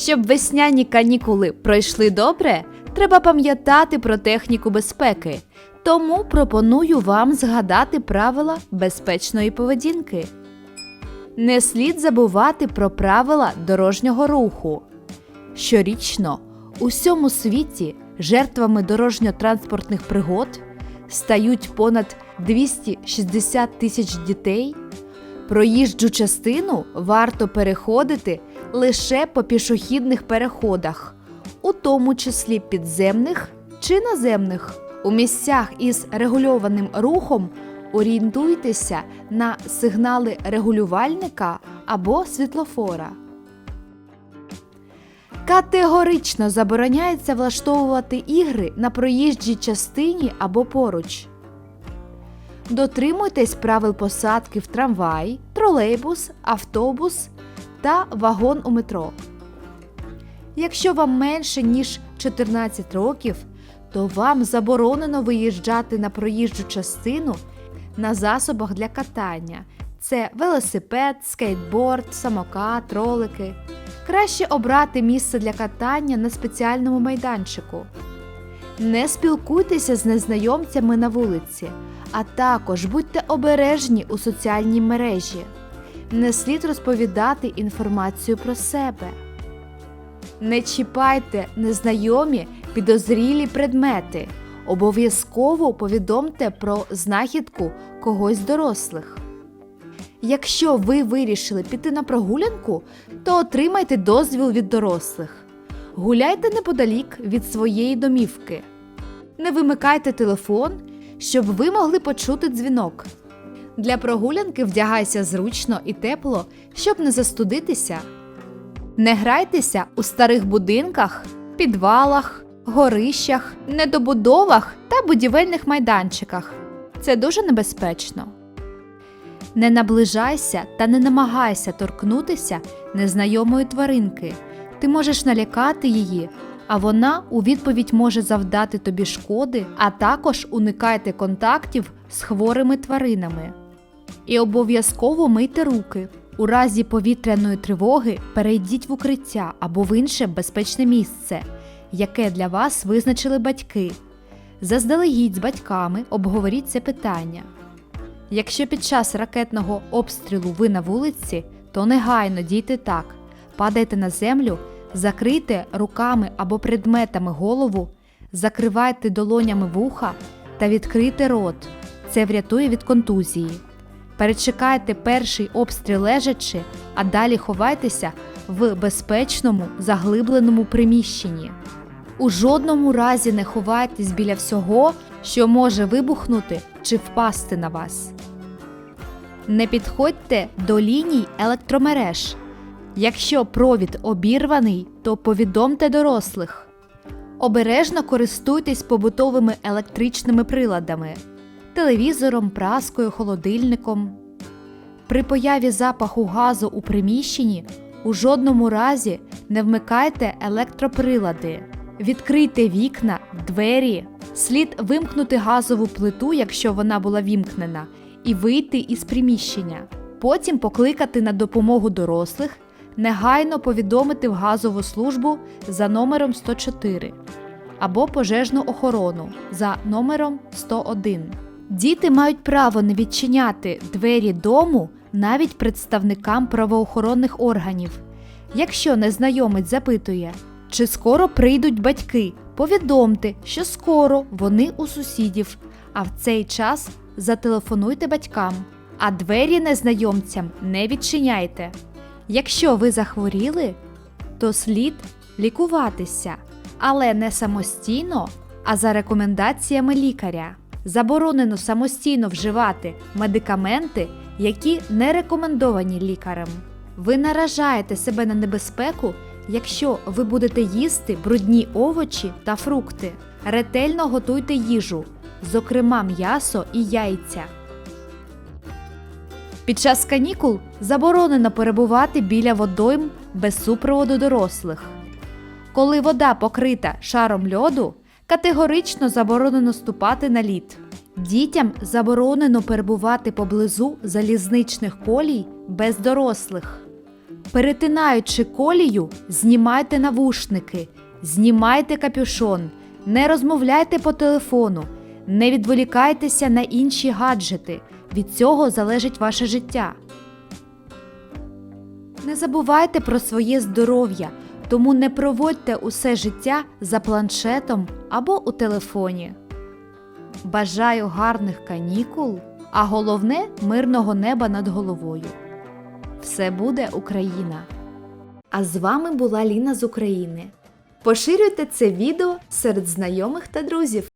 Щоб весняні канікули пройшли добре, треба пам'ятати про техніку безпеки. Тому пропоную вам згадати правила безпечної поведінки. Не слід забувати про правила дорожнього руху. Щорічно у всьому світі жертвами дорожньо-транспортних пригод стають понад 260 тисяч дітей. Проїжджу частину варто переходити лише по пішохідних переходах, у тому числі підземних чи наземних. У місцях із регульованим рухом орієнтуйтеся на сигнали регулювальника або світлофора. Категорично забороняється влаштовувати ігри на проїжджій частині або поруч. Дотримуйтесь правил посадки в трамвай, тролейбус, автобус та вагон у метро. Якщо вам менше ніж 14 років, то вам заборонено виїжджати на проїжджу частину на засобах для катання. Це велосипед, скейтборд, самокат, ролики. Краще обрати місце для катання на спеціальному майданчику. Не спілкуйтеся з незнайомцями на вулиці, а також будьте обережні у соціальній мережі. Не слід розповідати інформацію про себе. Не чіпайте незнайомі підозрілі предмети. Обов'язково повідомте про знахідку когось дорослих. Якщо ви вирішили піти на прогулянку, то отримайте дозвіл від дорослих. Гуляйте неподалік від своєї домівки. Не вимикайте телефон, щоб ви могли почути дзвінок. Для прогулянки вдягайся зручно і тепло, щоб не застудитися. Не грайтеся у старих будинках, підвалах, горищах, недобудовах та будівельних майданчиках. Це дуже небезпечно. Не наближайся та не намагайся торкнутися незнайомої тваринки. Ти можеш налякати її, а вона у відповідь може завдати тобі шкоди, а також уникайте контактів з хворими тваринами. І обов'язково мийте руки. У разі повітряної тривоги перейдіть в укриття або в інше безпечне місце, яке для вас визначили батьки. Заздалегідь з батьками обговоріть це питання. Якщо під час ракетного обстрілу ви на вулиці, то негайно дійте так: падайте на землю, закрийте руками або предметами голову, закривайте долонями вуха та відкрийте рот. Це врятує від контузії. Перечекайте перший обстріл лежачи, а далі ховайтеся в безпечному заглибленому приміщенні. У жодному разі не ховайтесь біля всього, що може вибухнути чи впасти на вас. Не підходьте до ліній електромереж. Якщо провід обірваний, то повідомте дорослих. Обережно користуйтесь побутовими електричними приладами, телевізором, праскою, холодильником. При появі запаху газу у приміщенні у жодному разі не вмикайте електроприлади. Відкрийте вікна, двері. Слід вимкнути газову плиту, якщо вона була вімкнена, і вийти із приміщення. Потім покликати на допомогу дорослих, негайно повідомити в газову службу за номером 104 або пожежну охорону за номером 101. Діти мають право не відчиняти двері дому навіть представникам правоохоронних органів. Якщо незнайомець запитує, чи скоро прийдуть батьки, повідомте, що скоро вони у сусідів, а в цей час зателефонуйте батькам, а двері незнайомцям не відчиняйте. Якщо ви захворіли, то слід лікуватися, але не самостійно, а за рекомендаціями лікаря. Заборонено самостійно вживати медикаменти, які не рекомендовані лікарем. Ви наражаєте себе на небезпеку, якщо ви будете їсти брудні овочі та фрукти. Ретельно готуйте їжу, зокрема м'ясо і яйця. Під час канікул заборонено перебувати біля водойм без супроводу дорослих. Коли вода покрита шаром льоду, категорично заборонено ступати на лід. Дітям заборонено перебувати поблизу залізничних колій без дорослих. Перетинаючи колію, знімайте навушники, знімайте капюшон, не розмовляйте по телефону, не відволікайтеся на інші гаджети. Від цього залежить ваше життя. Не забувайте про своє здоров'я, тому не проводьте усе життя за планшетом або у телефоні. Бажаю гарних канікул, а головне мирного неба над головою. Все буде Україна! А з вами була Ліна з України. Поширюйте це відео серед знайомих та друзів.